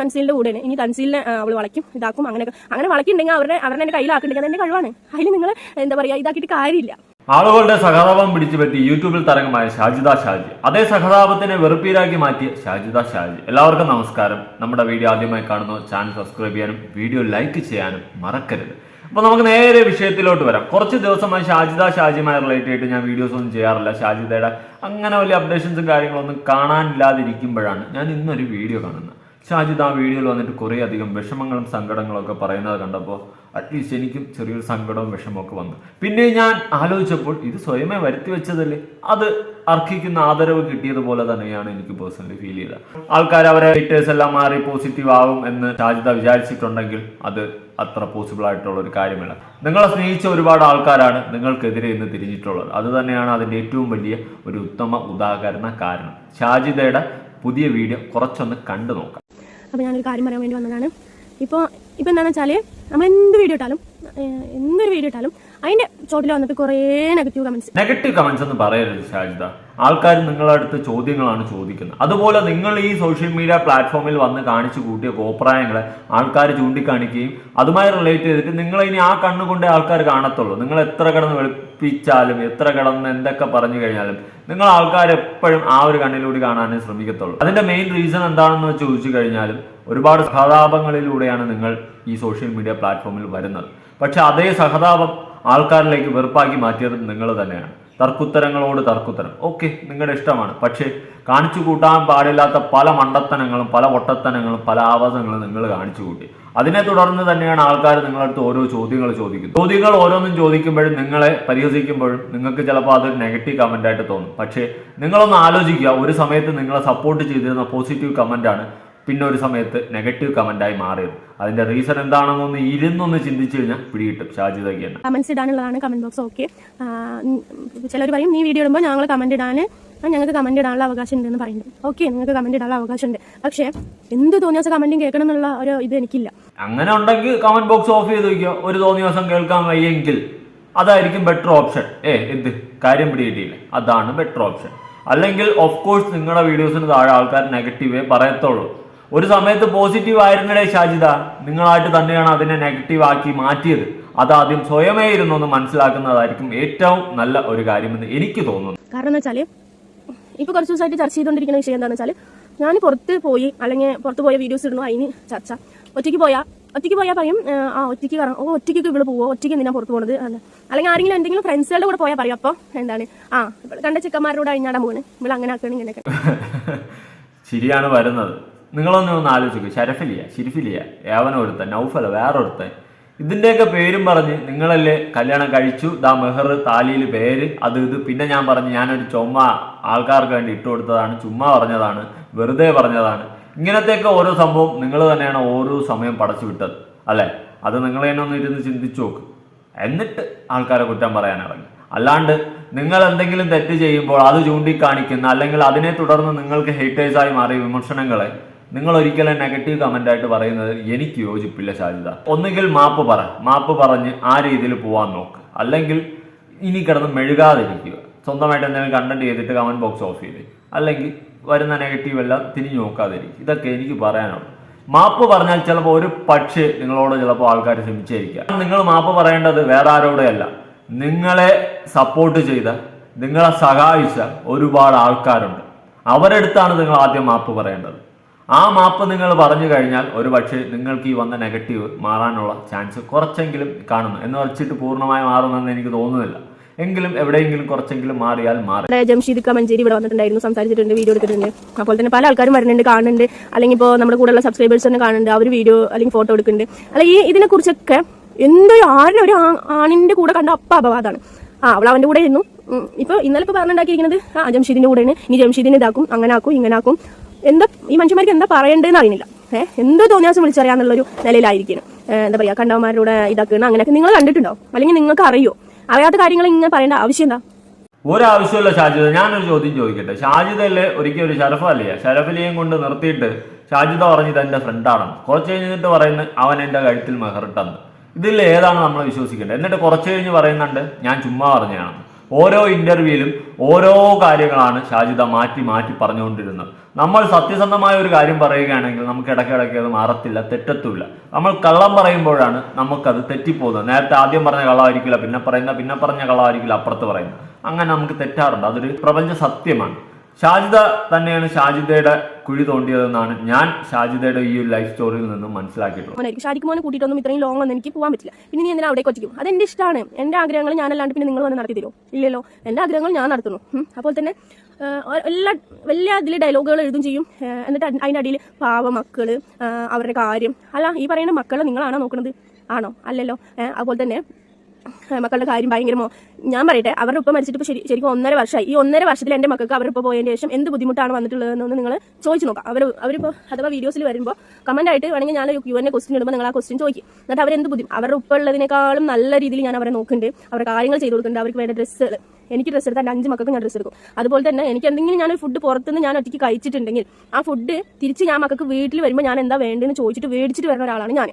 തൻസീലിന്റെ കൂടെയാണ്. ഇനി തൻസീലിനെ അവൾ വളയ്ക്കും ഇതാക്കും അങ്ങനെ അങ്ങനെ വളയ്ക്കുന്നുണ്ടെങ്കിൽ അവരുടെ അവരുടെ എന്റെ കയ്യിലാക്കുന്നുണ്ടെങ്കിൽ അതെന്റെ കഴിവാണ്. അതിൽ നിങ്ങൾ എന്താ പറയാ ഇതാക്കിയിട്ട് കാര്യമില്ല. ആളുകളുടെ സഹതാപം പിടിച്ചു പറ്റി യൂട്യൂബിൽ തരംഗമായ ഷാജിദ ഷാജി. അതേ സഹതാപത്തിനെ വെറുപ്പീരാക്കി മാറ്റിയ ഷാജിദ ഷാജി. എല്ലാവർക്കും നമസ്കാരം. നമ്മുടെ വീഡിയോ ആദ്യമായി കാണുന്നു ചാനൽ സബ്സ്ക്രൈബ് ചെയ്യാനും വീഡിയോ ലൈക്ക് ചെയ്യാനും മറക്കരുത്. അപ്പൊ നമുക്ക് നേരെ വിഷയത്തിലോട്ട് വരാം. കുറച്ച് ദിവസമായി ഷാജിദ ഷാജിയുമായി റിലേറ്റ് ചെയ്തിട്ട് ഞാൻ വീഡിയോസ് ഒന്നും ചെയ്യാറില്ല. ഷാജിദയുടെ അങ്ങനെ വലിയ അപ്ഡേഷൻസും കാര്യങ്ങളൊന്നും കാണാനില്ലാതിരിക്കുമ്പോഴാണ് ഞാൻ ഇന്നൊരു വീഡിയോ കാണുന്നത്. ഷാജിദ് ആ വീഡിയോയിൽ വന്നിട്ട് കുറേ അധികം വിഷമങ്ങളും സങ്കടങ്ങളും ഒക്കെ പറയുന്നത് കണ്ടപ്പോൾ അറ്റ്ലീസ്റ്റ് എനിക്കും ചെറിയൊരു സങ്കടവും വിഷമമൊക്കെ വന്നു. പിന്നെ ഞാൻ ആലോചിച്ചപ്പോൾ ഇത് സ്വയമേ വരുത്തി വെച്ചതല്ലേ? അത് അർഹിക്കുന്ന ആദരവ് കിട്ടിയതുപോലെ തന്നെയാണ് എനിക്ക് പേഴ്സണലി ഫീൽ ചെയ്തത്. ആൾക്കാർ അവരെ ഹേറ്റേഴ്സ് എല്ലാം മാറി പോസിറ്റീവ് ആവും എന്ന് ഷാജിദ വിചാരിച്ചിട്ടുണ്ടെങ്കിൽ അത് അത്ര പോസിബിൾ ആയിട്ടുള്ള ഒരു കാര്യമല്ല. നിങ്ങളെ സ്നേഹിച്ച ഒരുപാട് ആൾക്കാരാണ് നിങ്ങൾക്കെതിരെ ഇന്ന് തിരിഞ്ഞിട്ടുള്ളത്. അത് തന്നെയാണ് അതിന്റെ ഏറ്റവും വലിയ ഒരു ഉത്തമ ഉദാഹരണ കാരണം. ഷാജിദയുടെ പുതിയ വീഡിയോ കുറച്ചൊന്ന് കണ്ടു നോക്കാം. അപ്പോൾ ഞാനൊരു കാര്യം പറയാൻ വേണ്ടി വന്നതാണ്. ഇപ്പോൾ ഇപ്പോൾ എന്താണെന്ന് വെച്ചാൽ നമ്മൾ എന്ത് വീഡിയോ ഇട്ടാലും എന്തൊരു വീഡിയോ ഇട്ടാലും അതിന്റെ ചോട്ടിൽ വന്നിട്ട് കുറേ നെഗറ്റീവ് കമൻസ് നെഗറ്റീവ് കമൻസ് എന്ന് പറയരുത് ഷാജിദ. ആൾക്കാർ നിങ്ങളുടെ അടുത്ത് ചോദ്യങ്ങളാണ് ചോദിക്കുന്നത്. അതുപോലെ നിങ്ങൾ ഈ സോഷ്യൽ മീഡിയ പ്ലാറ്റ്ഫോമിൽ വന്ന് കാണിച്ചു കൂട്ടിയ കോപ്രായങ്ങളെ ആൾക്കാർ ചൂണ്ടിക്കാണിക്കുകയും അതുമായി റിലേറ്റ് ചെയ്തിട്ട് നിങ്ങൾ ഇനി ആ കണ്ണുകൊണ്ടേ ആൾക്കാർ കാണത്തുള്ളൂ. നിങ്ങൾ എത്ര കിടന്ന് വെളുപ്പിച്ചാലും എത്ര കിടന്ന് എന്തൊക്കെ പറഞ്ഞു കഴിഞ്ഞാലും നിങ്ങൾ ആൾക്കാർ എപ്പോഴും ആ ഒരു കണ്ണിലൂടെ കാണാനേ ശ്രമിക്കത്തുള്ളൂ. അതിന്റെ മെയിൻ റീസൺ എന്താണെന്ന് ചോദിച്ചു കഴിഞ്ഞാലും ഒരുപാട് സഹതാപങ്ങളിലൂടെയാണ് നിങ്ങൾ ഈ സോഷ്യൽ മീഡിയ പ്ലാറ്റ്ഫോമിൽ വരുന്നത്. പക്ഷെ അതേ സഹതാപം ആൾക്കാരിലേക്ക് വെറുപ്പാക്കി മാറ്റിയത് നിങ്ങൾ തന്നെയാണ്. തർക്കുത്തരങ്ങളോട് തർക്കുത്തരം. ഓക്കെ നിങ്ങളുടെ ഇഷ്ടമാണ്. പക്ഷേ കാണിച്ചു കൂട്ടാൻ പാടില്ലാത്ത പല മണ്ടത്തനങ്ങളും പല ഒട്ടത്തനങ്ങളും പല ആവാസങ്ങളും നിങ്ങൾ കാണിച്ചു കൂട്ടി. അതിനെ തുടർന്ന് തന്നെയാണ് ആൾക്കാർ നിങ്ങളടുത്ത് ഓരോ ചോദ്യങ്ങൾ ചോദിക്കുന്നത്. ചോദ്യങ്ങൾ ഓരോന്നും ചോദിക്കുമ്പോഴും നിങ്ങളെ പരിഹസിക്കുമ്പോഴും നിങ്ങൾക്ക് ചിലപ്പോൾ അതൊരു നെഗറ്റീവ് കമന്റ് ആയിട്ട് തോന്നും. പക്ഷേ നിങ്ങളൊന്ന് ആലോചിക്കുക. ഒരു സമയത്ത് നിങ്ങളെ സപ്പോർട്ട് ചെയ്തിരുന്ന പോസിറ്റീവ് കമന്റ് ആണ് പിന്നെ ഒരു സമയത്ത് നെഗറ്റീവ് കമന്റായി മാറിയത്. അതിന്റെ റീസൺ എന്താണെന്നൊന്ന് ഇരുന്നൊന്ന് ചിന്തിച്ചു കഴിഞ്ഞാൽ പിടികിട്ടും. ഷാജി തന്നെ. കമന്റ്സ് ഇടാനുള്ളതാണ് കമന്റ് ബോക്സ് ഓക്കെ ചിലർ പറയും നീ വീഡിയോ ഇടുമ്പോൾ ഞങ്ങൾ കമന്റ് ഇടാൻ ഞങ്ങൾക്ക് കമന്റ് ഇടാനുള്ള അവകാശം ഉണ്ടെന്ന് പറയുന്നു. ഓക്കെ നിങ്ങൾക്ക് കമന്റ് ഇടാനുള്ള അവകാശം ഉണ്ട് പക്ഷേ എന്ത് തോന്നിയ ദിവസം കമന്റും കേൾക്കണം എന്നുള്ള ഒരു ഇത് എനിക്കില്ല. അങ്ങനെ ഉണ്ടെങ്കിൽ കമന്റ് ബോക്സ് ഓഫ് ചെയ്ത് വയ്ക്കുക ഒരു തോന്നിയ ദിവസം കേൾക്കാൻ വയ്യെങ്കിൽ അതായിരിക്കും ബെറ്റർ ഓപ്ഷൻ ഏ എന്ത്? കാര്യം പിടികിട്ടിയില്ല? അതാണ് ബെറ്റർ ഓപ്ഷൻ അല്ലെങ്കിൽ ഓഫ് കോഴ്സ് നിങ്ങളുടെ വീഡിയോസിന് താഴെ ആൾക്കാർ നെഗറ്റീവേ പറയത്തുള്ളൂ. ഒരു സമയത്ത് പോസിറ്റീവ് ആയിരുന്നടേ ഷാജിദ. നിങ്ങളായിട്ട് തന്നെയാണ് അതിനെ നെഗറ്റീവ് ആക്കി മാറ്റിയത്. അത് ആദ്യം സ്വയമേ ഇരുന്നൊന്ന് മനസ്സിലാക്കുന്നതായിരിക്കും ഏറ്റവും നല്ല ഒരു കാര്യമെന്ന് എനിക്ക് തോന്നുന്നു. കാരണം വെച്ചാൽ വെച്ചാൽ ഇപ്പോൾ കുറച്ച് ദിവസമായിട്ട് ചർച്ച ചെയ്തുകൊണ്ടിരിക്കുന്ന വിഷയം എന്താണെന്ന് വെച്ചാൽ ഞാൻ പുറത്ത് പോയി അല്ലെങ്കിൽ പുറത്ത് പോയ വീഡിയോസ് ഇടുന്നു അതിന് ചർച്ച. ഒറ്റയ്ക്ക് പോയാ ഒറ്റയ്ക്ക് പോയാൽ പറയും ആ, ഒറ്റയ്ക്ക് കാരണം ഓ ഒറ്റയ്ക്ക് ഇവിടെ പോവോ? ഒറ്റയ്ക്ക് എന്തിനാ പുറത്ത് പോകുന്നത് അല്ല. അല്ലെങ്കിൽ ആരെങ്കിലും എന്തെങ്കിലും ഫ്രണ്ട്സുകളുടെ കൂടെ പോയാൽ പറയും അപ്പോൾ എന്താണ്? ആ കണ്ട കൂടെ അഴിഞ്ഞാടാൻ പോകുന്നത് ഇവിടെ അങ്ങനെ ആക്കണം ഇങ്ങനെയൊക്കെ. ശരിയാണ് വരുന്നത്. നിങ്ങളൊന്ന് ഒന്ന് ആലോചിക്കുക ഷരഫലിയ ഷിരിഫിലിയ ഏവനൊരുത്തൻ നൗഫല വേറൊരുത്തൻ. ഇതിന്റെയൊക്കെ പേരും പറഞ്ഞ് നിങ്ങളല്ലേ കല്യാണം കഴിച്ചു. ദാ മെഹർ താലിയിൽ പേര് അത് ഇത്. പിന്നെ ഞാൻ പറഞ്ഞു ഞാനൊരു ചുമ ആൾക്കാർക്ക് വേണ്ടി ഇട്ട് കൊടുത്തതാണ്. ചുമ്മാ പറഞ്ഞതാണ്. വെറുതെ പറഞ്ഞതാണ്. ഇങ്ങനത്തെയൊക്കെ ഓരോ സംഭവം നിങ്ങൾ തന്നെയാണ് ഓരോ സമയം പടച്ചു വിട്ടത്. അല്ലേ? അത് നിങ്ങൾ തന്നെ ഒന്ന് ഇരുന്ന് ചിന്തിച്ചു നോക്ക്. എന്നിട്ട് ആൾക്കാരെ കുറ്റം പറയാൻ ഇറങ്ങി. അല്ലാണ്ട് നിങ്ങൾ എന്തെങ്കിലും തെറ്റ് ചെയ്യുമ്പോൾ അത് ചൂണ്ടിക്കാണിക്കുന്ന അല്ലെങ്കിൽ അതിനെ തുടർന്ന് നിങ്ങൾക്ക് ഹേറ്റേഴ്സായി മാറിയ വിമർശനങ്ങളെ നിങ്ങൾ ഒരിക്കലും നെഗറ്റീവ് കമന്റ് ആയിട്ട് പറയുന്നത് എനിക്ക് യോജിപ്പില്ല സാധ്യത. ഒന്നുകിൽ മാപ്പ് പറ. മാപ്പ് പറഞ്ഞ് ആ രീതിയിൽ പോവാൻ നോക്ക്. അല്ലെങ്കിൽ ഇനി കിടന്ന് മെഴുകാതിരിക്കുക. സ്വന്തമായിട്ട് എന്തെങ്കിലും കണ്ടന്റ് ചെയ്തിട്ട് കമന്റ് ബോക്സ് ഓഫ് ചെയ്ത്. അല്ലെങ്കിൽ വരുന്ന നെഗറ്റീവ് എല്ലാം തിരിഞ്ഞു നോക്കാതിരിക്കും ഇതൊക്കെ എനിക്ക് പറയാനുള്ളൂ. മാപ്പ് പറഞ്ഞാൽ ചിലപ്പോൾ ഒരു പക്ഷേ നിങ്ങളോട് ചിലപ്പോൾ ആൾക്കാർ ക്ഷമിച്ചായിരിക്കാം. നിങ്ങൾ മാപ്പ് പറയേണ്ടത് വേറെ ആരോടെയല്ല നിങ്ങളെ സപ്പോർട്ട് ചെയ്ത നിങ്ങളെ സഹായിച്ച ഒരുപാട് ആൾക്കാരുണ്ട്. അവരെടുത്താണ് നിങ്ങൾ ആദ്യം മാപ്പ് പറയേണ്ടത്. ആ മാപ്പ് നിങ്ങൾ പറഞ്ഞു കഴിഞ്ഞാൽ ഒരു പക്ഷേ നിങ്ങൾക്ക് ഈ വന്ന നെഗറ്റീവ് മാറാനുള്ള ചാൻസ് കുറച്ചെങ്കിലും കാണുന്നു എന്ന് വെച്ചിട്ട് പൂർണമായി മാറുമെന്ന് എനിക്ക് തോന്നുന്നില്ല. എങ്കിലും എവിടെയെങ്കിലും കുറച്ചെങ്കിലും മാറിയാൽ മാറി. ജംഷീദ് കമഞ്ചേരി ഇവിടെ വന്നിട്ടുണ്ടായിരുന്നു സംസാരിച്ചിട്ടുണ്ട് വീഡിയോ എടുത്തിട്ടുണ്ട്. അപ്പോൾ തന്നെ പല ആൾക്കാരും വരുന്നുണ്ട് കാണുന്നുണ്ട്. അല്ലെങ്കിൽ ഇപ്പോൾ നമ്മുടെ കൂടെയുള്ള സബ്സ്ക്രൈബേഴ്സ് തന്നെ കാണുന്നുണ്ട് അവർ വീഡിയോ അല്ലെങ്കിൽ ഫോട്ടോ എടുക്കുന്നുണ്ട്. അല്ലെങ്കിൽ ഈ ഇതിനെക്കുറിച്ചൊക്കെ എന്തൊരു ആരും ഒരു ആണിന്റെ കൂടെ കണ്ട അപ്പ അപവാദമാണ് ആ അവൾ അവന്റെ കൂടെ ഇരുന്നു ഇപ്പൊ ഇന്നലെ ഇപ്പൊ പറഞ്ഞുണ്ടാക്കിയിരിക്കുന്നത് ആ ജംഷീദിന്റെ കൂടെയാണ്. ഇനി ജംഷീദിനെ ഇതാക്കും അങ്ങനെ ആക്കും ഇങ്ങനെ ആക്കും. എന്താ ഈ മനുഷ്യന്മാർക്ക് എന്താ പറയേണ്ടതെന്ന് അറിയുന്നില്ല. ഏഹ് എന്തോ തോന്നിയാസം വിളിച്ചറിയാന്നുള്ളൊരു നിലയിലായിരിക്കണം ഏഹ് എന്താ പറയാ കണ്ടവന്മാരുടെ ഇതാക്കണം അങ്ങനെയൊക്കെ നിങ്ങൾ കണ്ടിട്ടുണ്ടോ? അല്ലെങ്കിൽ നിങ്ങൾക്ക് അറിയോ? അറിയാത്ത കാര്യങ്ങൾ ഇങ്ങനെ പറയേണ്ട ആവശ്യം എന്താ? ഒരാവശ്യമില്ല ഷാജിദ ഞാനൊരു ചോദ്യം ചോദിക്കട്ടെ. ഷാജിദല്ലേ ഒരിക്കലും ഒരു ശരഫ അല്ലേ ഷരഫലിയെയും കൊണ്ട് നിർത്തിയിട്ട് ഷാജിദ പറഞ്ഞത് എന്റെ ഫ്രണ്ടാണെന്ന് കുറച്ച് കഴിഞ്ഞിട്ട് പറയുന്നത് അവൻ എന്റെ കഴുത്തിൽ മെഹറിട്ടെന്ന് ഇതിൽ ഏതാണ് നമ്മൾ വിശ്വസിക്കേണ്ടത്? എന്നിട്ട് കുറച്ച് കഴിഞ്ഞ് പറയുന്നുണ്ട് ഞാൻ ചുമ്മാ പറഞ്ഞതാണ്. ഓരോ ഇന്റർവ്യൂയിലും ഓരോ കാര്യങ്ങളാണ് ഷാജിദ മാറ്റി മാറ്റി പറഞ്ഞുകൊണ്ടിരുന്നത്. നമ്മൾ സത്യസന്ധമായ ഒരു കാര്യം പറയുകയാണെങ്കിൽ നമുക്ക് ഇടയ്ക്കിടയ്ക്ക് അത് മാറത്തില്ല തെറ്റത്തുമില്ല നമ്മൾ കള്ളം പറയുമ്പോഴാണ് നമുക്കത് തെറ്റിപ്പോകുന്നത്. നേരത്തെ ആദ്യം പറഞ്ഞ കള്ളമായിരിക്കില്ല പിന്നെ പറയുന്ന പിന്നെ പറഞ്ഞ കള്ളമായിരിക്കില്ല അപ്പുറത്ത് പറയുന്നത്. അങ്ങനെ നമുക്ക് തെറ്റാറുണ്ട്. അതൊരു പ്രപഞ്ച സത്യമാണ്. ഷാജിദ തന്നെയാണ് ഷാജിദയുടെ കുഴി തോണ്ടിയതെന്നാണ് ഞാൻ ഷാജിദയുടെ ഈ ലൈഫ് സ്റ്റോറിയിൽ നിന്നും മനസ്സിലാക്കിയിട്ടുള്ളത്. ഷാജിക്ക് മോനെ കൂട്ടിയിട്ടൊന്നും ഇത്രയും ലോങ് ഒന്നും എനിക്ക് പോകാൻ പറ്റില്ല. പിന്നെ നീ എന്തിനാ അവിടെ കൊച്ചിക്കും അത് എന്റെ ഇഷ്ടമാണ് എന്റെ ആഗ്രഹങ്ങൾ ഞാനല്ലാണ്ട് പിന്നെ നിങ്ങൾ വന്ന് നടത്തി തരുമോ? ഇല്ലല്ലോ. എന്റെ ആഗ്രഹങ്ങൾ ഞാൻ നടത്തുന്നു. അപ്പോൾ തന്നെ എല്ലാ വലിയ ഇതിൽ ഡയലോഗുകൾ എഴുതും ചെയ്യും. എന്നിട്ട് അതിന്റെ അടിയിൽ പാവ മക്കൾ അവരുടെ കാര്യം. അല്ല ഈ പറയുന്ന മക്കളെ നിങ്ങളാണോ നോക്കുന്നത് ആണോ? അല്ലല്ലോ. അതുപോലെ തന്നെ മക്കളുടെ കാര്യം ഭയങ്കരമോ? ഞാൻ പറയട്ടെ അവരുടെ ഉപ്പ മരിച്ചിട്ട് ഇപ്പോൾ ശരി ശരിക്കും ഒന്നര വർഷമായി. ഈ ഒന്നര വർഷത്തിൽ എന്റെ മക്കൾക്ക് അവരുടെ ഉപ്പ പോയതിന് ശേഷം എന്ത് ബുദ്ധിമുട്ടാണ് വന്നിട്ടുള്ളതെന്ന് നിങ്ങൾ ചോദിച്ചു നോക്കാം. അവർ അവരിപ്പോൾ അഥവാ വീഡിയോസിൽ വരുമ്പോൾ കമന്റ് ആയിട്ട് വേണമെങ്കിൽ ഞാൻ യു എന്നെ ക്വസ്റ്റ്യൻ ഇടുമ്പോൾ നിങ്ങൾ ആ ക്വസ്റ്റ്യൻ ചോദിക്കും. എന്നിട്ട് അവരെന്ത് ബുദ്ധിമുട്ട് അവരുടെ ഉപ്പ ഉള്ളതിനേക്കാളും നല്ല രീതിയിൽ ഞാൻ അവരെ നോക്കുന്നുണ്ട്. അവരുടെ കാര്യങ്ങൾ ചെയ്തു കൊടുക്കുന്നുണ്ട്. അവർക്ക് വേണ്ട ഡ്രസ്സുകൾ. എനിക്ക് ഡ്രസ്സ് എടുത്താൽ അഞ്ച് മക്കൾക്ക് ഞാൻ ഡ്രസ്സ് എടുക്കും. അതുപോലെ തന്നെ എനിക്ക് എന്തെങ്കിലും ഞാൻ ഫുഡ് പുറത്തുനിന്ന് ഞാൻ ഒറ്റയ്ക്ക് കഴിച്ചിട്ടുണ്ടെങ്കിൽ ആ ഫുഡ് തിരിച്ച് ഞാൻ മക്കൾക്ക് വീട്ടിൽ വരുമ്പോൾ ഞാൻ എന്താ വേണ്ടതെന്ന് ചോദിച്ചിട്ട് മേടിച്ചിട്ട് വരുന്ന ഒരാളാണ് ഞാൻ.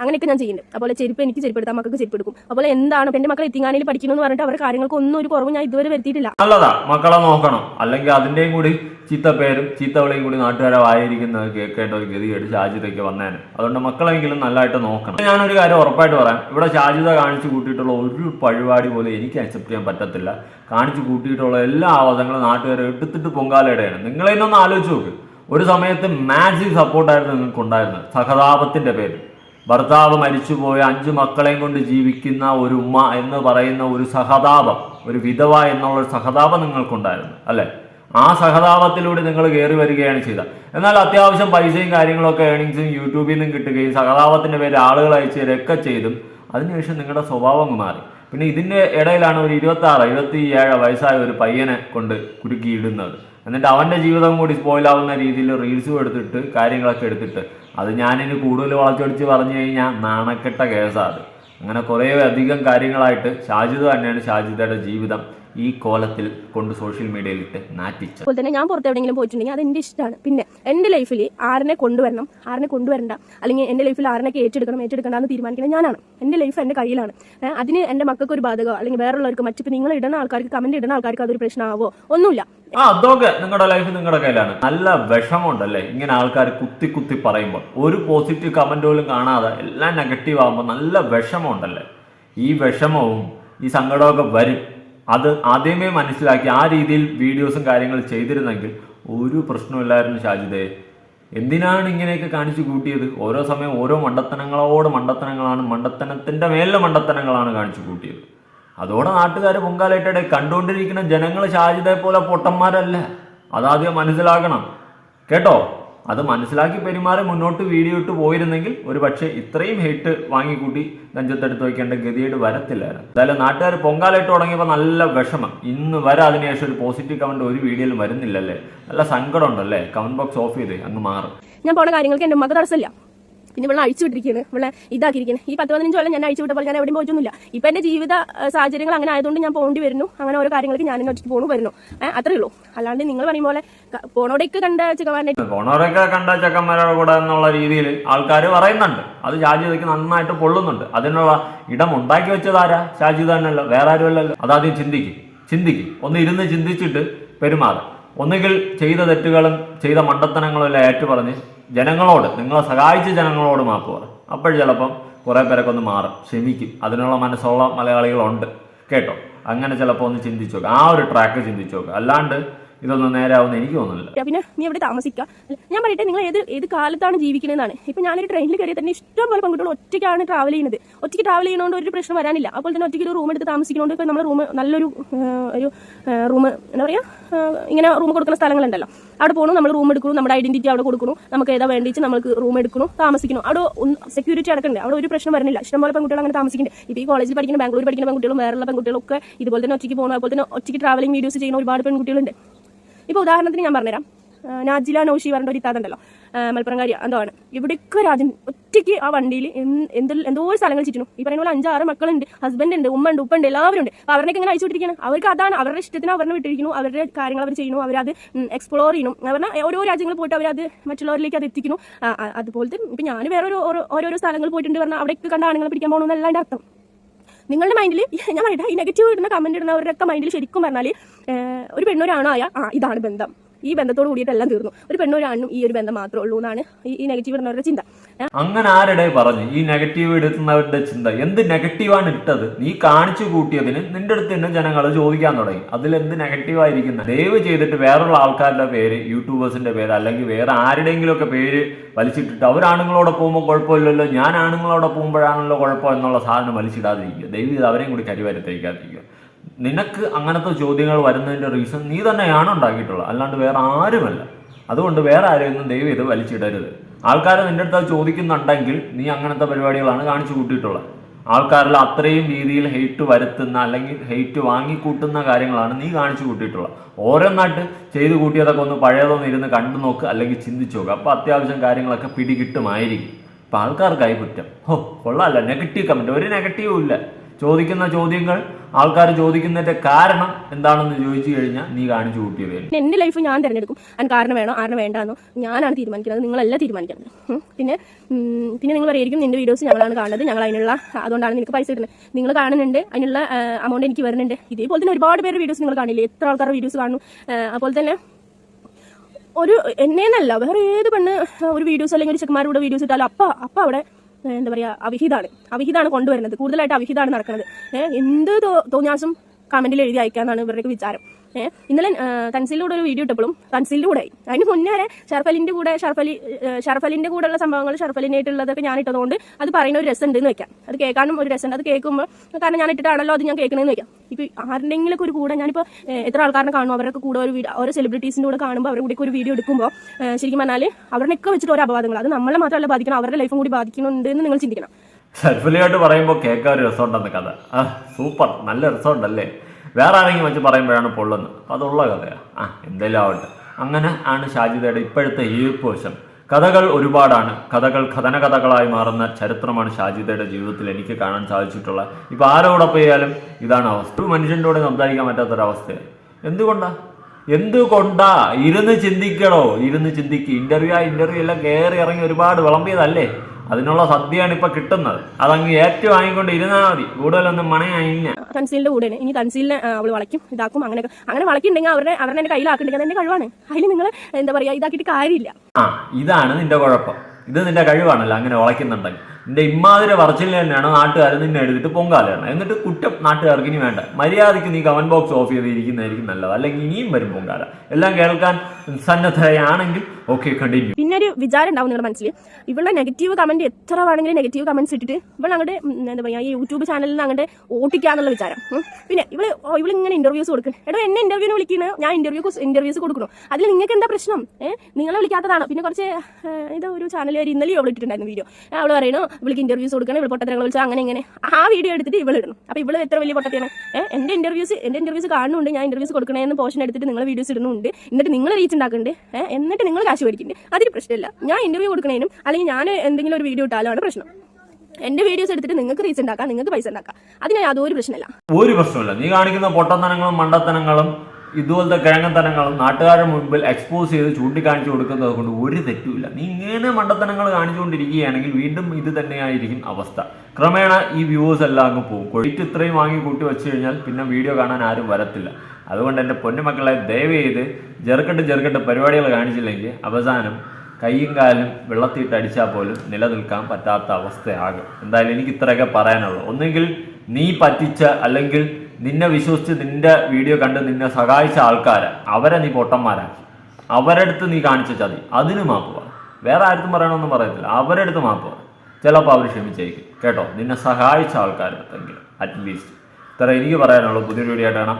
അങ്ങനെയൊക്കെ ഞാൻ ചെയ്യുന്നുണ്ട്. അതുപോലെ ചെരുപ്പ് എനിക്ക് ചെരുപ്പ് എടുത്താൽ മക്കൾക്ക് ചെരുപ്പ് എടുക്കും. അതുപോലെ എന്താണ് എന്റെ മക്കൾ എത്തിങ്ങാനിൽ പഠിക്കുന്നു എന്ന് പറഞ്ഞിട്ട് അവരുടെ കാര്യങ്ങൾക്ക് ഒന്നും ഒരു കുറവ് ഞാൻ ഇതുവരെ വരുത്തിയിട്ടില്ല. നല്ലതാ. മക്കളെ നോക്കണം. അല്ലെങ്കിൽ അതിന്റെയും കൂടി ചീത്ത പേരും ചീത്തവിളിയും കൂടി നാട്ടുകാരെ വായിരിക്കുന്നത് കേൾക്കേണ്ട ഒരു ഗതികേട് ഷാജിതയ്ക്ക് വന്നേന്. അതുകൊണ്ട് മക്കളെങ്കിലും നല്ലതായിട്ട് നോക്കണം. ഞാനൊരു കാര്യം ഉറപ്പായിട്ട് പറയാം. ഇവിടെ ഷാജിത കാണിച്ചു കൂട്ടിയിട്ടുള്ള ഒരു പരിപാടി പോലും എനിക്ക് അക്സെപ്റ്റ് ചെയ്യാൻ പറ്റത്തില്ല. കാണിച്ചു കൂട്ടിയിട്ടുള്ള എല്ലാ അവസരങ്ങളും നാട്ടുകാരെ എടുത്തിട്ട് പൊങ്കാലയുടെയാണ്. നിങ്ങളതിനൊന്ന് ആലോചിച്ച് നോക്ക്. ഒരു സമയത്ത് മാജിക് സപ്പോർട്ടായിരുന്നു നിങ്ങൾക്ക് ഉണ്ടായിരുന്നത് സഹതാപത്തിന്റെ പേര് ഭർത്താവ് മരിച്ചുപോയ അഞ്ച് മക്കളെയും കൊണ്ട് ജീവിക്കുന്ന ഒരു ഉമ്മ എന്ന് പറയുന്ന ഒരു സഹതാപം ഒരു വിധവ എന്നുള്ള ഒരു സഹതാപം നിങ്ങൾക്കുണ്ടായിരുന്നു അല്ലെ? ആ സഹതാപത്തിലൂടെ നിങ്ങൾ കയറി വരികയാണ് ചെയ്തത്. എന്നാൽ അത്യാവശ്യം പൈസയും കാര്യങ്ങളൊക്കെ ഏണിങ്സും യൂട്യൂബിൽ നിന്നും കിട്ടുകയും സഹതാപത്തിന്റെ പേര് ആളുകൾ അയച്ചു തരൊക്കെ ചെയ്തും അതിനുശേഷം നിങ്ങളുടെ സ്വഭാവം മാറി. പിന്നെ ഇതിന്റെ ഇടയിലാണ് ഒരു ഇരുപത്തി ആറ് ഇരുപത്തി ഏഴ് വയസ്സായ ഒരു പയ്യനെ കൊണ്ട് കുടുക്കിയിടുന്നത് എന്നിട്ട് അവന്റെ ജീവിതം കൂടി സ്പോയിലാവുന്ന രീതിയിൽ റീൽസും എടുത്തിട്ട് കാര്യങ്ങളൊക്കെ എടുത്തിട്ട് അത് ഞാനിനി കൂടുതൽ വളച്ചൊടിച്ച് പറഞ്ഞു കഴിഞ്ഞാൽ നാണക്കെട്ട കേസാണ് അങ്ങനെ കുറേ അധികം കാര്യങ്ങളായിട്ട് ഷാജിദ് തന്നെയാണ് ഷാജിദയുടെ ജീവിതം. ഈ കോലത്തിൽ കൊണ്ട് സോഷ്യൽ മീഡിയയിൽ ഇട്ട് നാറ്റിച്ചു അതുപോലെ തന്നെ ഞാൻ പുറത്ത് എവിടെയെങ്കിലും പോയിട്ടുണ്ടെങ്കിൽ അത് എന്റെ ഇഷ്ടമാണ്. പിന്നെ എന്റെ ലൈഫിൽ ആരനെ കൊണ്ടുവരണം ആരനെ കൊണ്ടുവരണ്ട അല്ലെങ്കിൽ എന്റെ ലൈഫിൽ ആരനൊക്കെ ഏറ്റെടുക്കണം ഏറ്റെടുക്കണ്ട എന്ന് തീരുമാനിക്കുന്നത് ഞാനാണ്. എന്റെ ലൈഫ് എന്റെ കയ്യിലാണ്. അതിന് എന്റെ മക്കൾക്ക് ഒരു ബാധകോ അല്ലെങ്കിൽ വേറുള്ളവർക്ക് മറ്റിപ്പോൾ നിങ്ങൾ ഇടുന്ന ആൾക്കാർക്ക് കമന്റ് ഇടുന്ന ആൾക്കാർക്ക് അതൊരു പ്രശ്നമാവോ? ഒന്നുമില്ല. ആ അതൊക്കെ നിങ്ങളുടെ ലൈഫ് നിങ്ങളുടെ കയ്യിലാണ്. നല്ല വിഷമമുണ്ടല്ലേ? ഇങ്ങനെ ആൾക്കാർ കുത്തി കുത്തി പറയുമ്പോൾ. ഒരു പോസിറ്റീവ് കമന്റ് പോലും കാണാതെ എല്ലാം നെഗറ്റീവ് ആകുമ്പോൾ നല്ല വിഷമമുണ്ടല്ലേ? ഈ വിഷമവും ഈ സങ്കടമൊക്കെ വരും. അത് ആദ്യമേ മനസ്സിലാക്കി ആ രീതിയിൽ വീഡിയോസും കാര്യങ്ങളും ചെയ്തിരുന്നെങ്കിൽ ഒരു പ്രശ്നമില്ലായിരുന്നു ഷാജിദേ. എന്തിനാണ് ഇങ്ങനെയൊക്കെ കാണിച്ചു കൂട്ടിയത്? ഓരോ സമയം ഓരോ മണ്ടത്തനങ്ങളോട് മണ്ടത്തനങ്ങളാണ് മണ്ടത്തനത്തിന്റെ മേലെ മണ്ടത്തനങ്ങളാണ് കാണിച്ചു കൂട്ടിയത്. അതോടെ നാട്ടുകാർ പൊങ്കാലായിട്ടെ കണ്ടുകൊണ്ടിരിക്കുന്ന ജനങ്ങൾ ഷാജിദേ പോലെ പൊട്ടന്മാരല്ല. അതാദ്യം മനസ്സിലാക്കണം. കേട്ടോ? അത് മനസ്സിലാക്കി പെരുമാറി മുന്നോട്ട് വീഡിയോ ഇട്ട് പോയിരുന്നെങ്കിൽ ഒരു പക്ഷേ ഇത്രയും ഹെയ്റ്റ് വാങ്ങിക്കൂട്ടി നെഞ്ചത്തെടുത്ത് വയ്ക്കേണ്ട ഗതിയായിട്ട് വരത്തില്ലായിരുന്നു. എന്തായാലും നാട്ടുകാർ പൊങ്കാലിട്ട് തുടങ്ങിയപ്പോൾ നല്ല വിഷമം. ഇന്ന് വരെ അതിനുശേഷം ഒരു പോസിറ്റീവ് കമന്റ് ഒരു വീഡിയോയിലും വരുന്നില്ലല്ലേ? നല്ല സങ്കടം ഉണ്ടല്ലേ? കമന്റ് ബോക്സ് ഓഫ് ചെയ്ത് അങ്ങ് മാറും. ഞാൻ പോണ കാര്യങ്ങൾക്ക് എന്റെ ഉമ്മക്ക് തടസ്സമില്ല. പിന്നെ ഇവിടെ അഴിച്ചുവിട്ടിരിക്കുകയാണ് ഇവിടെ ഇതാക്കിയിരിക്കുന്നത് ഈ പത്ത് പതിനഞ്ച് കൊല്ലം ഞാൻ അഴിച്ചു വിട്ടപ്പോൾ ഞാൻ എവിടെയും പോയിട്ടൊന്നുമില്ല. ഇപ്പം എന്റെ ജീവിത സാഹചര്യങ്ങൾ അങ്ങനെ ആയതുകൊണ്ട് ഞാൻ പോകേണ്ടി വരുന്നു. അങ്ങനെ ഓരോ കാര്യങ്ങൾക്ക് ഞാൻ എന്നെ ഒറ്റയ്ക്ക് പോകുന്നു വരുന്നു. അത്രേ ഉള്ളൂ. അല്ലാണ്ട് നിങ്ങൾ പറയും പോലെ പോണോടേക്ക് കണ്ട ചിക്കവാന്റെ പോണോടൊക്കെ കണ്ട ചെക്കന്മാരുടെ കൂടെ എന്നുള്ള രീതിയിൽ ആൾക്കാർ പറയുന്നുണ്ട്. അത് ഷാജിതയ്ക്ക് നന്നായിട്ട് പൊള്ളുന്നുണ്ട് അതിനുള്ള ഇടം ഉണ്ടാക്കി വെച്ചതാരാ ഷാജിത തന്നെയല്ല വേറെ ആരുമല്ലല്ലോ അതാദ്യം ചിന്തിക്കും. ചിന്തിക്കും. ഒന്ന് ഇരുന്ന് ചിന്തിച്ചിട്ട് പെരുമാറും. ഒന്നുകിൽ ചെയ്ത തെറ്റുകളും ചെയ്ത മണ്ടത്തനങ്ങളും എല്ലാം ഏറ്റുപറഞ്ഞ് ജനങ്ങളോട് നിങ്ങളെ സഹായിച്ച ജനങ്ങളോട് മാപ്പ് പറ. അപ്പോൾ ചിലപ്പം കുറേ പേരൊക്കെ ഒന്ന് മാറും ക്ഷമിക്കും. അതിനുള്ള മനസ്സുള്ള മലയാളികളുണ്ട്. കേട്ടോ? അങ്ങനെ ചിലപ്പോൾ ഒന്ന് ചിന്തിച്ചു നോക്കുക ആ ഒരു ട്രാക്ക് ചിന്തിച്ചു നോക്കുക അല്ലാണ്ട് ഇതൊന്നും നേരാവുന്ന എനിക്ക് തോന്നുന്നില്ല. പിന്നെ നീ എവിടെ താമസിക്കുക ഞാൻ പറയട്ടെ നിങ്ങൾ ഏത് ഏത് കാലത്താണ് ജീവിക്കുന്നതെന്നാണ് ഇപ്പൊ ഞാനൊരു ട്രെയിനിൽ കയറി തന്നെ ഇഷ്ടം പോലെ പെൺകുട്ടികൾ ഒറ്റയ്ക്കാണ് ട്രാവൽ ചെയ്യുന്നത്. ഒറ്റയ്ക്ക് ട്രാവൽ ചെയ്യുന്നതുകൊണ്ട് ഒരു പ്രശ്നം വരാനില്ല. അപ്പോൾ തന്നെ ഒറ്റയ്ക്ക് ഒരു റൂം എടുത്ത് താമസിക്കുന്നതുകൊണ്ട് ഇപ്പൊ നമ്മുടെ റൂം നല്ലൊരു ഒരു റൂം എന്താ പറയാ ഇങ്ങനെ റൂം കൊടുക്കുന്ന സ്ഥലങ്ങളുണ്ടല്ലോ. അവിടെ പോകണം നമ്മൾ റൂം എടുക്കണം നമ്മുടെ ഐഡന്റിറ്റി അവിടെ കൊടുക്കണം നമുക്ക് ഏതാ വേണ്ടിച്ച് നമുക്ക് റൂം എടുക്കണം താമസിക്കണം. അവിടെ സെക്യൂരിറ്റി അടക്കണ്ടേ അവിടെ ഒരു പ്രശ്നം വരുന്നില്ല ഇഷ്ടംപോലെ പെൺകുട്ടികൾ അങ്ങനെ താമസിക്കുന്നുണ്ട് ഇപ്പോൾ ഈ കോളേജിൽ പഠിക്കുന്ന ബാംഗ്ലൂർ പഠിക്കുന്ന പെൺകുട്ടികളും വേറെയുള്ള പെൺകുട്ടികളൊക്കെ ഇതുപോലെ തന്നെ ഒറ്റയ്ക്ക് പോകുന്ന അതുപോലെ തന്നെ ഒറ്റയ്ക്ക് ട്രാവലിംഗ് വീഡിയോസ് ചെയ്യുന്ന ഒരുപാട് പെൺകുട്ടികളുണ്ട്. ഇപ്പോൾ ഉദാഹരണത്തിന് ഞാൻ പറഞ്ഞുതരാം. നാജില നൗഷി പറഞ്ഞ ഒരു ഇത്താതുണ്ടല്ലോ മലപ്പുറംകാരി. എന്താണ് ഇവിടെയൊക്കെ രാജൻ ഒറ്റയ്ക്ക് ആ വണ്ടിയിൽ എന്ത് എന്തോ സ്ഥലങ്ങൾ ചുറ്റുന്നു ഈ പറയുന്ന പോലെ അഞ്ചാറ് മക്കളുണ്ട് ഹസ്ബൻഡ് ഉണ്ട് ഉമ്മ ഉണ്ട് ഉപ്പ ഉണ്ട് എല്ലാവരും ഉണ്ട്. അപ്പോൾ അവരൊക്കെ ഇങ്ങനെ അയച്ചുകൊണ്ടിരിക്കുകയാണ് അവർക്ക് അതാണ് അവരുടെ ഇഷ്ടത്തിന് അവരെ വിട്ടിരിക്കുന്നു അവരുടെ കാര്യങ്ങൾ അവർ ചെയ്യുന്നു അവരത് എക്സ്പ്ലോർ ചെയ്യുന്നു. പറഞ്ഞാൽ ഓരോ രാജ്യങ്ങളിൽ പോയിട്ട് അവരത് മറ്റുള്ളവരിലേക്ക് അത് എത്തിക്കുന്നു. അതുപോലത്തെ ഇപ്പം ഞാൻ വേറെ ഒരു ഓരോ- ഓരോരോ സ്ഥലങ്ങൾ പോയിട്ടുണ്ട് പറഞ്ഞാൽ അവിടേക്ക് കണ്ട ആണുങ്ങളെ പിടിക്കാൻ പോകണമെന്നല്ല എന്റെ അർത്ഥം. നിങ്ങളുടെ മൈൻഡിൽ ഞാൻ പറയട്ടെ ഈ നെഗറ്റീവ് ഇടുന്ന കമന്റ് ഇടുന്നവരുടെയൊക്കെ മൈൻഡിൽ ശരിക്കും പറഞ്ഞാൽ ഒരു പെണ്ണൊരാണോ ആയ ആ ഇതാണ് ബന്ധം. ഈ ബന്ധത്തോട് കൂടിയിട്ട് എല്ലാം തീർന്നു. ഒരു പെണ്ണും ഒരാണും ഈ ഒരു ബന്ധം മാത്രമേ ഉള്ളൂ എന്നാണ് ഈ നെഗറ്റീവ് ഇടുന്നവരുടെ ചിന്ത. അങ്ങനെ ആരുടെ പറഞ്ഞു? ഈ നെഗറ്റീവ് എടുക്കുന്നവരുടെ ചിന്ത. എന്ത് നെഗറ്റീവാണ് ഇട്ടത്? നീ കാണിച്ചു കൂട്ടിയതിന് നിന്റെ അടുത്ത് തന്നെ ജനങ്ങൾ ചോദിക്കാൻ തുടങ്ങി. അതിൽ എന്ത് നെഗറ്റീവായിരിക്കുന്ന ദയവ് ചെയ്തിട്ട് വേറുള്ള ആൾക്കാരുടെ പേര് യൂട്യൂബേഴ്സിന്റെ പേര് അല്ലെങ്കിൽ വേറെ ആരുടെയെങ്കിലും ഒക്കെ പേര് വലിച്ചിട്ടിട്ട് അവരാണുങ്ങളോടെ പോകുമ്പോൾ കുഴപ്പമില്ലല്ലോ ഞാൻ ആണുങ്ങളോടെ പോകുമ്പോഴാണല്ലോ കുഴപ്പം എന്നുള്ള സാധനം വലിച്ചിടാതിരിക്കുക. ദയവ് ചെയ്ത് അവരെയും കൂടി കരിവരത്തേക്കാതിരിക്കുക നിനക്ക് അങ്ങനത്തെ ചോദ്യങ്ങൾ വരുന്നതിന്റെ റീസൺ നീ തന്നെയാണ് ഉണ്ടാക്കിയിട്ടുള്ളത്. അല്ലാണ്ട് വേറെ ആരുമല്ല. അതുകൊണ്ട് വേറെ ആരെയൊന്നും ദൈവം ഇത് വലിച്ചിടരുത്. ആൾക്കാർ നിന്റെ അടുത്ത് ചോദിക്കുന്നുണ്ടെങ്കിൽ നീ അങ്ങനത്തെ പരിപാടികളാണ് കാണിച്ചു കൂട്ടിയിട്ടുള്ളത്. ആൾക്കാരിൽ അത്രയും രീതിയിൽ ഹെയ്റ്റ് വരുത്തുന്ന അല്ലെങ്കിൽ ഹെയ്റ്റ് വാങ്ങിക്കൂട്ടുന്ന കാര്യങ്ങളാണ് നീ കാണിച്ചു കൂട്ടിയിട്ടുള്ളത്. ഓരോന്നായിട്ട് ചെയ്തു കൂട്ടിയതൊക്കെ ഒന്ന് പഴയതൊന്ന് ഇരുന്ന് കണ്ടു നോക്ക് അല്ലെങ്കിൽ ചിന്തിച്ചു നോക്ക്. അപ്പോൾ അത്യാവശ്യം കാര്യങ്ങളൊക്കെ പിടികിട്ടുമായിരിക്കും. അപ്പോൾ ആൾക്കാർക്കായി കുറ്റം. ഹോ കൊള്ളാമല്ല നെഗറ്റീവ് കമന്റ് ഒരു നെഗറ്റീവും ഇല്ല ചോദിക്കുന്ന ചോദ്യങ്ങൾ ആൾക്കാർ ചോദിക്കുന്നതിന്റെ കാരണം എന്താണെന്ന് ചോദിച്ചു കഴിഞ്ഞാൽ നീ കാണിച്ചു കൂട്ടിയത് എന്റെ ലൈഫ് ഞാൻ തിരഞ്ഞെടുക്കും. കാരണം വേണോ ആരണം വേണ്ടാന്നോ ഞാനാണ് തീരുമാനിക്കുന്നത്. നിങ്ങളല്ല തീരുമാനിക്കുന്നത്. പിന്നെ പിന്നെ നിങ്ങൾ പറയായിരിക്കും നിന്റെ വീഡിയോസ് ഞങ്ങളാണ് കാണുന്നത്. ഞങ്ങൾ അതിനുള്ള അതുകൊണ്ടാണ് നിനക്ക് പൈസ കിട്ടുന്നത്. നിങ്ങൾ കാണുന്നുണ്ട് അതിനുള്ള അമൗണ്ട് എനിക്ക് വരുന്നുണ്ട്. ഇതേപോലെ തന്നെ ഒരുപാട് പേര് വീഡിയോസ് നിങ്ങൾ കാണില്ലേ? എത്ര ആൾക്കാരുടെ വീഡിയോസ് കാണുന്നു? അതുപോലെ തന്നെ ഒരു എന്നേന്നല്ല വേറെ ഏത് പെണ്ണ് ഒരു വീഡിയോസ് അല്ലെങ്കിൽ ഒരു ചെക്കന്മാരുടെ വീഡിയോസ് ഇട്ടാലും അപ്പ അപ്പ അവിടെ എന്താ പറയുക അവിഹിതാണ്. അവിഹിതാണ് കൊണ്ടുവരുന്നത്. കൂടുതലായിട്ട് അവിഹിതാണ് നടക്കുന്നത്. എന്ത് തോന്നിയാസം കമന്റിൽ എഴുതി അയക്കാന്നാണ് ഇവരുടെ വിചാരം. ഏഹ് ഇന്നലെ ആ, കൂടെ ഒരു വീഡിയോ ഇട്ടപ്പോഴും തൻസീലിന്റെ കൂടെ അതിന് മുന്നേ വരെ ഷർഫലിന്റെ കൂടെ ഷർഫലി ഷർഫലിന്റെ കൂടെ കൂടെയുള്ള സംഭവങ്ങൾ ഷർഫലിനായിട്ടുള്ളതൊക്കെ ഞാൻ ഇട്ടതുകൊണ്ട് അത് പറയുന്ന ഒരു രസമുണ്ട് എന്ന് വെക്കാം. അത് കേൾക്കാനും ഒരു രസമുണ്ട്. അത് കേൾക്കുമ്പോൾ കാരണം ഞാൻ ഇട്ടിട്ടാണല്ലോ അത് ഞാൻ കേൾക്കണമെന്ന് വെക്കാം. ഇപ്പൊ ആരുടെങ്കിലും ഒരു കൂടെ ഞാനിപ്പോ എത്ര ആൾക്കാരെ കാണും അവരൊക്കെ കൂടെ ഒരു വീഡിയോ ഓരോ സെലിബ്രിറ്റീസിന്റെ കൂടെ കാണുമ്പോൾ അവരുടെ കൂടെ ഒരു വീഡിയോ എടുക്കുമ്പോൾ ശരിക്കും പറഞ്ഞാൽ അവരുടെയൊക്കെ വെച്ചിട്ട് ഓരോ അപവാദങ്ങൾ അത് നമ്മളെ മാത്രമല്ല ബാധിക്കണം അവരുടെ ലൈഫും കൂടി ബാധിക്കുന്നുണ്ട് എന്ന് നിങ്ങൾ ചിന്തിക്കണം. ഷർഫലിയായിട്ട് പറയുമ്പോൾ കേൾക്കാൻ ഒരു രസമുണ്ടെന്ന് കഥ. ആ സൂപ്പർ. നല്ല രസമുണ്ടല്ലേ? വേറെ ആരെങ്കിലും വെച്ച് പറയുമ്പോഴാണ് പൊള്ളുന്നത്. അപ്പം അതുള്ള കഥയാണ് ആ എന്തെല്ലാം ആവട്ടെ. അങ്ങനെ ആണ് ഷാജിദയുടെ ഇപ്പോഴത്തെ ഈർപ്പ് വശം കഥകൾ ഒരുപാടാണ്. കഥകൾ കഥന കഥകളായി മാറുന്ന ചരിത്രമാണ് ഷാജിദയുടെ ജീവിതത്തിൽ എനിക്ക് കാണാൻ സാധിച്ചിട്ടുള്ളത് ഇപ്പം ആരോടെ പോയാലും ഇതാണ് അവസ്ഥ. ഒരു മനുഷ്യന്റെ കൂടെ സംസാരിക്കാൻ പറ്റാത്തൊരവസ്ഥയാണ് എന്തുകൊണ്ടാ? എന്തുകൊണ്ടാ? ഇരുന്ന് ചിന്തിക്കണോ? ഇരുന്ന് ചിന്തിക്കുക ഇന്റർവ്യൂ ആ ഇന്റർവ്യൂ എല്ലാം കയറി ഇറങ്ങി ഒരുപാട് വിളമ്പിയതല്ലേ? അതിനുള്ള സദ്യയാണ് ഇപ്പൊ കിട്ടുന്നത്. അതങ്ങ് ഏറ്റവും വാങ്ങിക്കൊണ്ട് ഇരുന്നാൽ മതി. കൂടുതലൊന്നും മണയായില്ല. തൻസീലിന്റെ കൂടെ ഇനി തൻസീലിനെ അവൾ വളയ്ക്കും ഇതാക്കും അങ്ങനെ അങ്ങനെ വളക്കിണ്ടെങ്കിൽ അവരുടെ അവരുടെ എന്റെ കയ്യിലാക്കുന്നുണ്ടെങ്കിൽ അതെന്റെ കഴിവാണ്. അതിൽ നിങ്ങൾ എന്താ പറയാ ഇതാക്കിയിട്ട് കാര്യമില്ല. ആ ഇതാണ് നിന്റെ കുഴപ്പം. ഇത് നിന്റെ കഴിവാണല്ലോ അങ്ങനെ ഉളയ്ക്കുന്നുണ്ടെങ്കിൽ നിന്റെ ഇമ്മാതിരി പറച്ചിൽ തന്നെയാണ് നാട്ടുകാർ നിന്നെ എടുത്തിട്ട് പൊങ്കാലയാണ് എന്നിട്ട് കുറ്റം നാട്ടുകാർക്ക് ഇനി വേണ്ട. മര്യാദയ്ക്ക് നീ കമന്റ് ബോക്സ് ഓഫ് ചെയ്തിരിക്കുന്നതായിരിക്കും നല്ലത്. അല്ലെങ്കിൽ ഇനിയും വരും പൊങ്കാല. എല്ലാം കേൾക്കാൻ സന്നദ്ധയാണെങ്കിൽ ഓക്കെ കണ്ടിന്യൂ പിന്നെ ഒരു വിചാരം ഉണ്ടാവും നിങ്ങളുടെ മനസ്സിൽ ഇവളുടെ നെഗറ്റീവ് കമന്റ് എത്ര വേണമെങ്കിലും നെഗറ്റീവ് കമന്റ്സ് ഇട്ടിട്ട് ഇവൾ അങ്ങോട്ട് എന്താ പറയുക ഈ യൂട്യൂബ് ചാനലിൽ നിന്ന് അങ്ങോട്ട് ഓട്ടിക്കാന്നുള്ള വിചാരം. പിന്നെ ഇവൾ ഇവൾ ഇങ്ങനെ ഇന്റർവ്യൂസ് കൊടുക്കണം എടോ എന്നെ ഇന്റർവ്യൂവിന് വിളിക്കുന്നത് ഞാൻ ഇന്റർവ്യൂ ഇന്റർവ്യൂസ് കൊടുക്കണോ? അതിൽ നിങ്ങൾക്ക് എന്താ പ്രശ്നം? നിങ്ങളെ വിളിക്കാത്തതാണ്? പിന്നെ കുറച്ച് ഇത് ഒരു ചാനലുകാർ ഇന്നലെ അവൾ ഇട്ടിട്ടുണ്ടായിരുന്നു വീഡിയോ അവൾ പറയണു ഇവൾക്ക് ഇന്റർവ്യൂസ് കൊടുക്കണം ഇവൾ പൊട്ടത്തരങ്ങൾ വിളിച്ചാൽ അങ്ങനെ ഇങ്ങനെ. ആ വീഡിയോ എടുത്തിട്ട് ഇവൾ ഇടണം അപ്പോൾ ഇവൾ എത്ര വലിയ പൊട്ടത്തിയാണ് എന്റെ ഇന്റർവ്യൂസ് എന്റെ ഇന്റർവ്യൂസ് കാണുന്നുണ്ട്. ഞാൻ ഇന്റർവ്യൂസ് കൊടുക്കണമെന്ന് പോർഷൻ എടുത്തിട്ട് നിങ്ങൾ വീഡിയോസ് ഇടുന്നുണ്ട്. എന്നിട്ട് നിങ്ങൾ റീച്ച് ഉണ്ടാക്കുന്നുണ്ട്. എന്നിട്ട് നിങ്ങൾ കാശ് മേടിക്കുന്നുണ്ട്. അതിന് പ്രശ്നമില്ല. ഞാൻ ഇന്റർവ്യൂ കൊടുക്കണേനും അല്ലെങ്കിൽ ഞാൻ എന്തെങ്കിലും ഒരു വീഡിയോ ഇട്ടാലാണ് പ്രശ്നം. എന്റെ വീഡിയോസ് എടുത്തിട്ട് നിങ്ങൾക്ക് റീച്ച് ഉണ്ടാക്കാം നിങ്ങൾക്ക് പൈസ ഉണ്ടാക്കാം. അതിന് യാതൊരു പ്രശ്നമില്ല. ഒരു പ്രശ്നമില്ല. നീ കാണിക്കുന്ന പൊട്ടത്തനങ്ങളും മണ്ടത്തനങ്ങളും ഇതുപോലത്തെ കിഴങ്ങത്തനങ്ങളും നാട്ടുകാരുടെ മുൻപിൽ എക്സ്പോസ് ചെയ്ത് ചൂണ്ടിക്കാണിച്ചു കൊടുക്കുന്നത് കൊണ്ട് ഒരു തെറ്റുമില്ല. നീ ഇങ്ങനെ മണ്ടത്തനങ്ങൾ കാണിച്ചുകൊണ്ടിരിക്കുകയാണെങ്കിൽ വീണ്ടും ഇത് തന്നെയായിരിക്കും അവസ്ഥ. ക്രമേണ ഈ വ്യൂവേഴ്സ് എല്ലാം അങ്ങ് പോകും. കൊഴിറ്റ് ഇത്രയും വാങ്ങി കൂട്ടി വെച്ച് കഴിഞ്ഞാൽ പിന്നെ വീഡിയോ കാണാൻ ആരും വരത്തില്ല. അതുകൊണ്ട് എന്റെ പൊന്നുമക്കളെ ദയവ് ചെയ്ത് ചെറുക്കട്ട് ചെറുക്കട്ട് പരിപാടികൾ കാണിച്ചില്ലെങ്കിൽ അവസാനം കൈയും കാലും വെള്ളത്തിയിട്ട് അടിച്ചാൽ പോലും നിലനിൽക്കാൻ പറ്റാത്ത അവസ്ഥയാകും. എന്തായാലും എനിക്ക് ഇത്രയൊക്കെ പറയാനുള്ളൂ. ഒന്നുകിൽ നീ പറ്റിച്ച അല്ലെങ്കിൽ നിന്നെ വിശ്വസിച്ച് നിന്റെ വീഡിയോ കണ്ട് നിന്നെ സഹായിച്ച ആൾക്കാരെ അവരെ നീ പൊട്ടന്മാരാക്കി അവരെടുത്ത് നീ കാണിച്ച ചതി. അതിന് മാപ്പ് പറ. വേറെ ആർക്കും പറയണമെന്നും പറയത്തില്ല. അവരെടുത്ത് മാപ്പ് പറ. ചിലപ്പോൾ അവർ ക്ഷമിച്ചേക്കും. കേട്ടോ? നിന്നെ സഹായിച്ച ആൾക്കാരടുത്തെങ്കിലും അറ്റ്ലീസ്റ്റ് ഇത്ര എനിക്ക് പറയാനുള്ളൂ. പുതിയൊരു വീഡിയോ ആയിട്ട്.